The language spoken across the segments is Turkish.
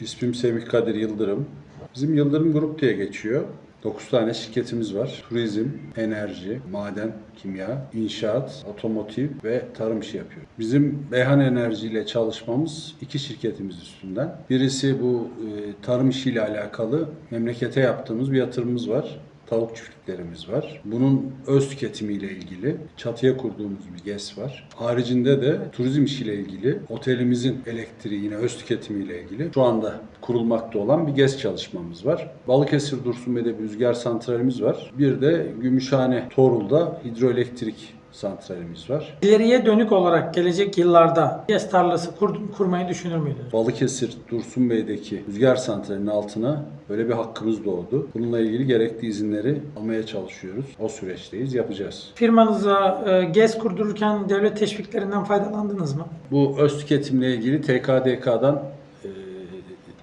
İsmim Semih Kadir Yıldırım. Bizim Yıldırım Grup diye geçiyor. 9 tane şirketimiz var. Turizm, enerji, maden, kimya, inşaat, otomotiv ve tarım işi yapıyor. Bizim Beyhan Enerji ile çalışmamız iki şirketimiz üstünden. Birisi bu e, tarım işiyle alakalı memlekete yaptığımız bir yatırımımız var tavuk çiftliklerimiz var. Bunun öz tüketimiyle ilgili çatıya kurduğumuz bir GES var. Haricinde de turizm işiyle ilgili otelimizin elektriği yine öz tüketimiyle ilgili şu anda kurulmakta olan bir GES çalışmamız var. Balıkesir Dursunbey'de bir rüzgar santralimiz var. Bir de Gümüşhane Torul'da hidroelektrik santralimiz var. İleriye dönük olarak gelecek yıllarda GES tarlası kur- kurmayı düşünür müydünüz? Balıkesir Dursunbey'deki rüzgar santralinin altına böyle bir hakkımız doğdu. Bununla ilgili gerekli izinleri almaya çalışıyoruz. O süreçteyiz, yapacağız. Firmanıza e, GES kurdururken devlet teşviklerinden faydalandınız mı? Bu öz tüketimle ilgili TKDK'dan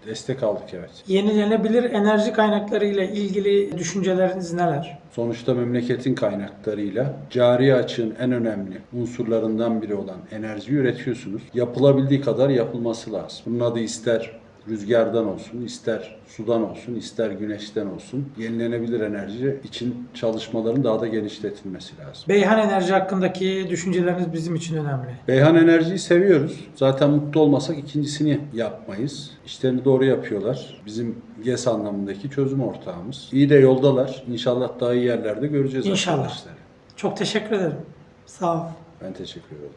destek aldık evet. Yenilenebilir enerji kaynakları ile ilgili düşünceleriniz neler? Sonuçta memleketin kaynaklarıyla cari açığın en önemli unsurlarından biri olan enerjiyi üretiyorsunuz. Yapılabildiği kadar yapılması lazım. Bunun adı ister rüzgardan olsun, ister sudan olsun, ister güneşten olsun. Yenilenebilir enerji için çalışmaların daha da genişletilmesi lazım. Beyhan Enerji hakkındaki düşünceleriniz bizim için önemli. Beyhan Enerji'yi seviyoruz. Zaten mutlu olmasak ikincisini yapmayız. İşlerini doğru yapıyorlar. Bizim GES anlamındaki çözüm ortağımız. İyi de yoldalar. İnşallah daha iyi yerlerde göreceğiz İnşallah. arkadaşları. Çok teşekkür ederim. Sağ olun. Ben teşekkür ederim.